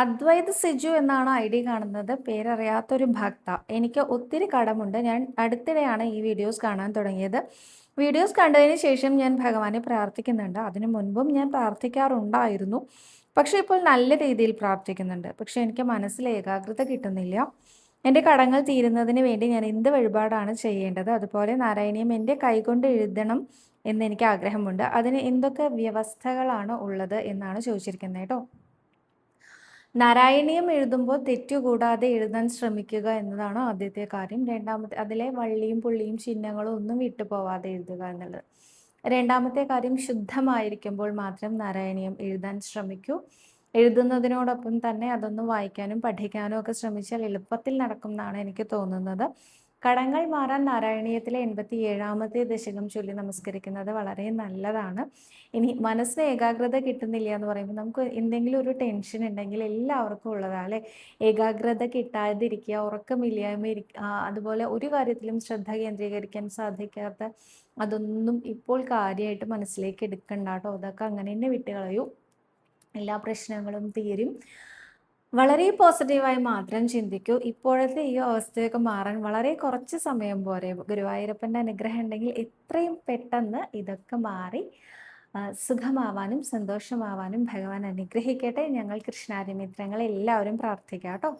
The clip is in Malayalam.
അദ്വൈത് സിജു എന്നാണ് ഐ ഡി കാണുന്നത്. പേരറിയാത്തൊരു ഭക്ത. എനിക്ക് ഒത്തിരി കടമുണ്ട്. ഞാൻ അടുത്തിടെയാണ് ഈ വീഡിയോസ് കാണാൻ തുടങ്ങിയത്. വീഡിയോസ് കണ്ടതിന് ശേഷം ഞാൻ ഭഗവാനെ പ്രാർത്ഥിക്കുന്നുണ്ട്. അതിനു മുൻപും ഞാൻ പ്രാർത്ഥിക്കാറുണ്ടായിരുന്നു. പക്ഷേ ഇപ്പോൾ നല്ല രീതിയിൽ പ്രാർത്ഥിക്കുന്നുണ്ട്. പക്ഷേ എനിക്ക് മനസ്സിൽ ഏകാഗ്രത കിട്ടുന്നില്ല. എന്റെ കടങ്ങൾ തീരുന്നതിന് വേണ്ടി ഞാൻ എന്ത് വഴിപാടാണ് ചെയ്യേണ്ടത്? അതുപോലെ നാരായണീയം എന്റെ കൈകൊണ്ട് എഴുതണം എന്ന് എനിക്ക് ആഗ്രഹമുണ്ട്. അതിന് എന്തൊക്കെ വ്യവസ്ഥകളാണ് ഉള്ളത് എന്നാണ് ചോദിച്ചിരിക്കുന്നത് കേട്ടോ. നാരായണീയം എഴുതുമ്പോൾ തെറ്റുകൂടാതെ എഴുതാൻ ശ്രമിക്കുക എന്നതാണ് ആദ്യത്തെ കാര്യം. രണ്ടാമത്തെ അതിലെ വള്ളിയും പുള്ളിയും ചിഹ്നങ്ങളും ഒന്നും വിട്ടുപോവാതെ എഴുതുക എന്നുള്ളത്. രണ്ടാമത്തെ കാര്യം ശുദ്ധമായിരിക്കുമ്പോൾ മാത്രം നാരായണീയം എഴുതാൻ ശ്രമിക്കൂ. എഴുതുന്നതിനോടൊപ്പം തന്നെ അതൊന്ന് വായിക്കാനും പഠിക്കാനും ഒക്കെ ശ്രമിച്ചാൽ എളുപ്പത്തിൽ നടക്കും എന്നാണ് എനിക്ക് തോന്നുന്നത്. കടങ്ങൾ മാറാൻ നാരായണീയത്തിലെ എൺപത്തി ഏഴാമത്തെ ദശകം ചൊല്ലി നമസ്കരിക്കുന്നത് വളരെ നല്ലതാണ്. ഇനി മനസ്സിന് ഏകാഗ്രത കിട്ടുന്നില്ല എന്ന് പറയുമ്പോൾ നമുക്ക് എന്തെങ്കിലും ഒരു ടെൻഷൻ ഉണ്ടെങ്കിൽ എല്ലാവർക്കും ഉള്ളതാണ് അല്ലെ? ഏകാഗ്രത കിട്ടാതിരിക്കുക ഉറക്കമില്ലായ്മ അതുപോലെ ഒരു കാര്യത്തിലും ശ്രദ്ധ കേന്ദ്രീകരിക്കാൻ സാധിക്കാത്ത അതൊന്നും ഇപ്പോൾ കാര്യമായിട്ട് മനസ്സിലേക്ക് എടുക്കണ്ട കേട്ടോ. അതൊക്കെ അങ്ങനെ തന്നെ വിട്ടുകളയൂ എല്ലാ പ്രശ്നങ്ങളും തീരും. വളരെ പോസിറ്റീവായി മാത്രം ചിന്തിക്കൂ. ഇപ്പോഴത്തെ ഈ അവസ്ഥയൊക്കെ മാറാൻ വളരെ കുറച്ച് സമയം പോരെ. ഗുരുവായൂരപ്പന്റെ അനുഗ്രഹം ഉണ്ടെങ്കിൽ എത്രയും പെട്ടെന്ന് ഇതൊക്കെ മാറി സുഖമാവാനും സന്തോഷമാവാനും ഭഗവാൻ അനുഗ്രഹിക്കട്ടെ. ഞങ്ങൾ കൃഷ്ണാരി മിത്രങ്ങളെ എല്ലാവരും പ്രാർത്ഥിക്കാം കേട്ടോ.